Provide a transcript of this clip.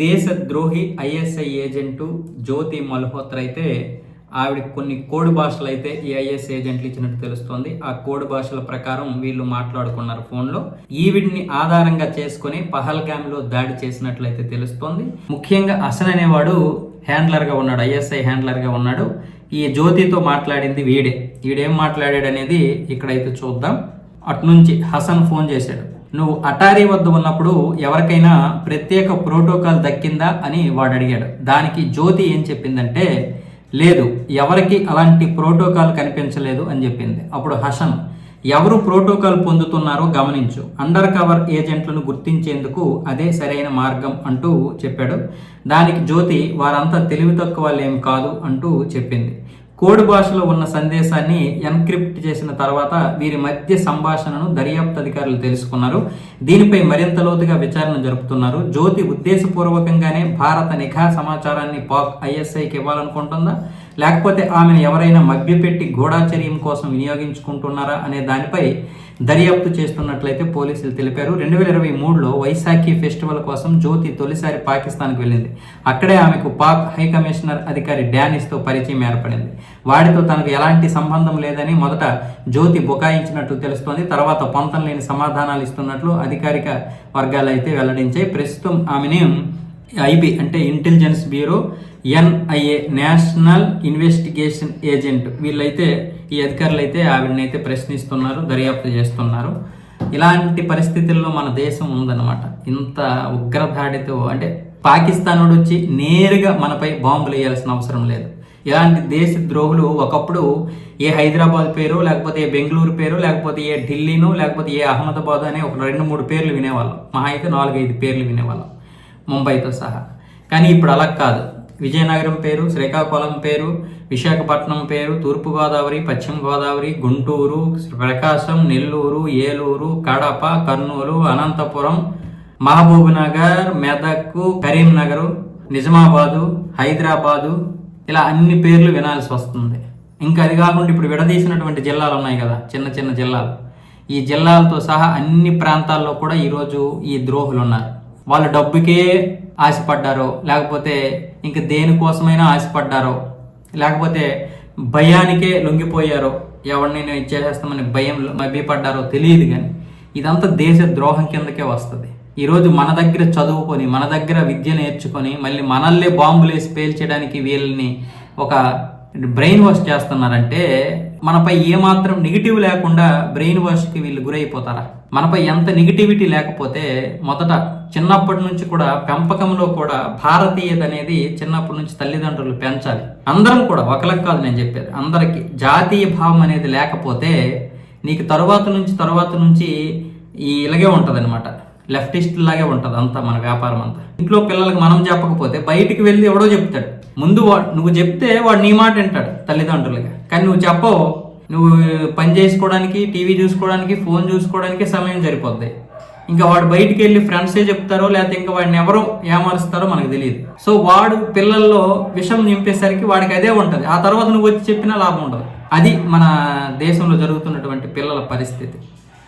దేశద్రోహి ISI agent Jyoti Malhotra అయితే ఆవిడ కొన్ని కోడ్ భాషలు అయితే ఈ ఐఎస్ ఏజెంట్లు ఇచ్చినట్టు తెలుస్తోంది. ఆ కోడ్ భాషల ప్రకారం వీళ్ళు మాట్లాడుకున్నారు ఫోన్లో. ఈవిడిని ఆధారంగా చేసుకుని పహల్గామ్లో దాడి చేసినట్లయితే తెలుస్తోంది. ముఖ్యంగా అసన్ అనేవాడు హ్యాండ్లర్గా ఉన్నాడు ఐఎస్ఐ హ్యాండ్లర్గా ఉన్నాడు. ఈ జ్యోతితో మాట్లాడింది వీడే. వీడేం మాట్లాడాడు అనేది ఇక్కడైతే చూద్దాం. అటు నుంచి హసన్ ఫోన్ చేశాడు. నువ్వు అటారీ వద్ద ఉన్నప్పుడు ఎవరికైనా ప్రత్యేక ప్రోటోకాల్ దక్కిందా అని వాడు అడిగాడు. దానికి జ్యోతి ఏం చెప్పిందంటే లేదు ఎవరికి అలాంటి ప్రోటోకాల్ కనిపించలేదు అని చెప్పింది. అప్పుడు హసన్ ఎవరు ప్రోటోకాల్ పొందుతున్నారో గమనించు. అండర్ కవర్ ఏజెంట్లను గుర్తించేందుకు అదే సరైన మార్గం అంటూ చెప్పాడు. దానికి జ్యోతి వారంతా తెలివి తక్కువ వాళ్ళేం కాదు అంటూ చెప్పింది. కోడ్ భాషలో ఉన్న సందేశాన్ని ఎన్క్రిప్ట్ చేసిన తర్వాత వీరి మధ్య సంభాషణను దర్యాప్తు అధికారులు తెలుసుకున్నారు. దీనిపై మరింత లోతుగా విచారణ జరుపుతున్నారు. జ్యోతి ఉద్దేశపూర్వకంగానే భారత నిఘా సమాచారాన్ని పాక్ ఐఎస్ఐకి ఇవ్వాలనుకుంటుందా? లేకపోతే ఆమెను ఎవరైనా మభ్యపెట్టి గూఢాచర్యం కోసం వినియోగించుకుంటున్నారా అనే దానిపై దర్యాప్తు చేస్తున్నట్లయితే పోలీసులు తెలిపారు. రెండు వేల ఇరవై మూడులో వైశాఖి ఫెస్టివల్ కోసం జ్యోతి తొలిసారి పాకిస్తాన్కి వెళ్ళింది. అక్కడే ఆమెకు పాక్ హై కమిషనర్ అధికారి డానిస్తో పరిచయం ఏర్పడింది. వాడితో తనకు ఎలాంటి సంబంధం లేదని మొదట జ్యోతి బుకాయించినట్టు తెలుస్తోంది. తర్వాత పొంతం లేని సమాధానాలు ఇస్తున్నట్లు అధికారిక వర్గాలు అయితే వెల్లడించాయి. ప్రస్తుతం ఆమెను ఐబి అంటే intelligence bureau NIA national investigation agent వీళ్ళైతే ఈ అధికారులు అయితే ఆవిడనైతే ప్రశ్నిస్తున్నారు దర్యాప్తు చేస్తున్నారు. ఇలాంటి పరిస్థితుల్లో మన దేశం ఉందన్నమాట. ఇంత ఉగ్రదాడితో అంటే పాకిస్తాన్ వాడు వచ్చి నేరుగా మనపై బాంబులు వేయాల్సిన అవసరం లేదు. ఇలాంటి దేశ ద్రోహులు ఒకప్పుడు ఏ హైదరాబాద్ పేరు లేకపోతే ఏ బెంగళూరు పేరు లేకపోతే ఏ ఢిల్లీను లేకపోతే ఏ అహ్మదాబాద్ అనే ఒక రెండు మూడు పేర్లు వినేవాళ్ళం. మహా అయితే నాలుగైదు పేర్లు వినేవాళ్ళం. ముంబైతో సహా. కానీ ఇప్పుడు అలా కాదు. విజయనగరం పేరు శ్రీకాకుళం పేరు విశాఖపట్నం పేరు తూర్పుగోదావరి పశ్చిమ గోదావరి గుంటూరు ప్రకాశం నెల్లూరు ఏలూరు కడప కర్నూలు అనంతపురం మహబూబ్నగర్ మెదక్ కరీంనగర్ నిజామాబాదు హైదరాబాదు ఇలా అన్ని పేర్లు వినాల్సి వస్తుంది. ఇంకా అది కాకుండా ఇప్పుడు విడదీసినటువంటి జిల్లాలు ఉన్నాయి కదా చిన్న చిన్న జిల్లాలు. ఈ జిల్లాలతో సహా అన్ని ప్రాంతాల్లో కూడా ఈరోజు ఈ ద్రోహులు ఉన్నారు వాళ్ళు డబ్బుకే ఆశపడ్డారో లేకపోతే ఇంక దేనికోసమైనా ఆశపడ్డారో లేకపోతే భయానికే లొంగిపోయారో ఎవరినైనా ఇచ్చేసేస్తామని భయం మభ్యపడ్డారో తెలియదు కానీ ఇదంతా దేశ ద్రోహం కిందకే వస్తుంది. ఈరోజు మన దగ్గర చదువుకొని మన దగ్గర విద్య నేర్చుకొని మళ్ళీ మనల్నే బాంబులేసి పేల్చడానికి వీళ్ళని ఒక బ్రెయిన్ వాష్ చేస్తున్నారంటే మనపై ఏమాత్రం నెగిటివ్ లేకుండా బ్రెయిన్ వాష్కి వీళ్ళు గురైపోతారా? మనపై ఎంత నెగిటివిటీ లేకపోతే మొదట చిన్నప్పటి నుంచి కూడా పెంపకంలో కూడా భారతీయత అనేది చిన్నప్పటి నుంచి తల్లిదండ్రులు పెంచాలి. అందరం కూడా ఒకలకు కాదు నేను చెప్పేది అందరికీ జాతీయ భావం అనేది లేకపోతే నీకు తరువాత నుంచి తరువాత నుంచి ఈ ఇలాగే ఉంటుంది అనమాట లెఫ్టిస్ట్ లాగే ఉంటుంది అంతా మన వ్యాపారం అంతా. ఇంట్లో పిల్లలకు మనం చెప్పకపోతే బయటికి వెళ్ళి ఎవడో చెప్తాడు. ముందు వాడు నువ్వు చెప్తే వాడు నీ మాట వింటాడు తల్లిదండ్రులుగా. కానీ నువ్వు చెప్పవు. నువ్వు పని చేసుకోవడానికి టీవీ చూసుకోవడానికి ఫోన్ చూసుకోవడానికి సమయం సరిపోద్ది. ఇంకా వాడు బయటికి వెళ్ళి ఫ్రెండ్సే చెప్తారో లేకపోతే ఇంకా వాడిని ఎవరో ఏమారుస్తారో మనకు తెలియదు. సో వాడు పిల్లల్లో విషం నింపేసరికి వాడికి అదే ఉంటుంది. ఆ తర్వాత నువ్వు వచ్చి చెప్పినా లాభం ఉండదు. అది మన దేశంలో జరుగుతున్నటువంటి పిల్లల పరిస్థితి.